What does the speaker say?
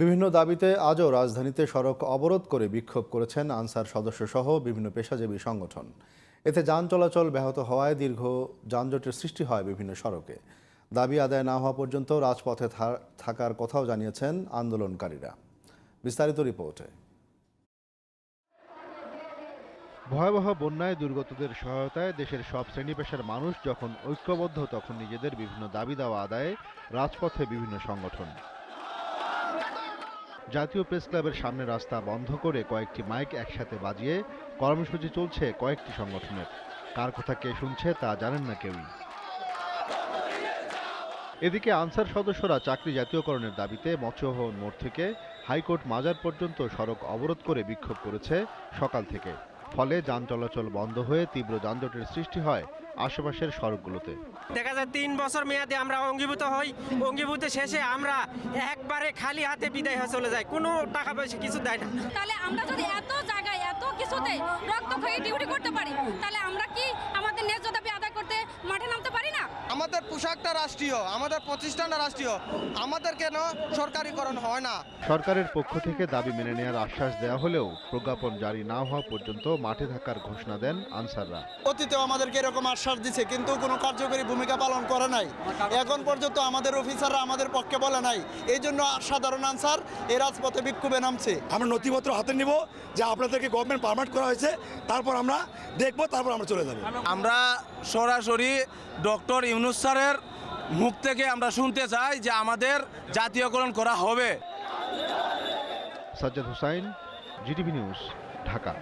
বিভিন্ন দাবিতে আজও রাজধানীতে সড়ক অবরোধ করে বিক্ষোভ করেছেন আনসার সদস্যসহ বিভিন্ন পেশাজীবী সংগঠন। এতে যান চলাচল ব্যাহত হওয়ায় দীর্ঘ যানজটের সৃষ্টি হয় বিভিন্ন সড়কে। দাবি আদায় না হওয়া পর্যন্ত রাজপথে থাকার কথাও জানিয়েছেন আন্দোলনকারীরা। বিস্তারিত রিপোর্টে। ভয়াবহ বন্যায় দুর্গতদের সহায়তায় দেশের সব শ্রেণি পেশার মানুষ যখন ঐক্যবদ্ধ, তখন নিজেদের বিভিন্ন দাবি দাওয়া আদায়ে রাজপথে বিভিন্ন সংগঠন। জাতীয় প্রেস ক্লাবের সামনে রাস্তা বন্ধ করে কয়েকটি মাইক একসাথে বাজিয়ে কর্মসূচি চলছে কয়েকটি সংগঠনের। কার কথা কে শুনছে তা জানেন না কেউই। এদিকে আনসার সদস্যরা চাকরি জাতীয়করণের দাবিতে মৎস্যভবন মোড় থেকে হাইকোর্ট মাজার পর্যন্ত সড়ক অবরোধ করে বিক্ষোভ করেছে সকাল থেকে। ফলে যান চলাচল বন্ধ হয়ে তীব্র যানজটের সৃষ্টি হয় আশেপাশের সড়কগুলোতে। দেখা যায় তিন বছর মেয়াদে আমরা অঙ্গীভূত হই। অঙ্গীভূত শেষে আমরা একবারে খালি হাতে বিদায় হয়ে চলে যাই। কোনো টাকা পয়সা কিছু দেয় না। তাহলে আমরা যদি এত জায়গায় এত কিছুতে রক্ত খেয়ে ডিউটি করতে পারি তাহলে আমরা কি আমাদের ন্যায্য দাবি আদায় করতে মাঠে নামতে পারি না আমাদের পোশাকটা রাষ্ট্রীয় আমাদের প্রতিষ্ঠানটা রাষ্ট্রীয়। আমাদের কেন সরকারিকরণ হয় না। সরকারের পক্ষ থেকে দাবি মেনে নেওয়ার আশ্বাস দেওয়া হলেও প্রজ্ঞাপন জারি না হওয়া পর্যন্ত মাঠে থাকার ঘোষণা দেন আনসাররা। অতীতেও আমাদেরকে এরকম আশ্বাস দিছে কিন্তু কোনো কার্যকরী ভূমিকা পালন করে নাই। এখন পর্যন্ত আমাদের অফিসাররা আমাদের পক্ষে বলে নাই। এই জন্য সাধারণ আনসার এই রাজপথে বিক্ষোভে নামছে। আমরা নথিপত্র হাতে নিব যে আপনাদেরকে গভর্নমেন্ট পারমিট করা হয়েছে তারপর আমরা দেখব তারপর আমরা চলে যাব। আমরা সরাসরি ডক্টর ইউনুস স্যারের মুখ থেকে আমরা শুনতে চাই যে আমাদের জাতীয়করণ করা হবে। Sajjad Hussain, GTV news, Dhaka.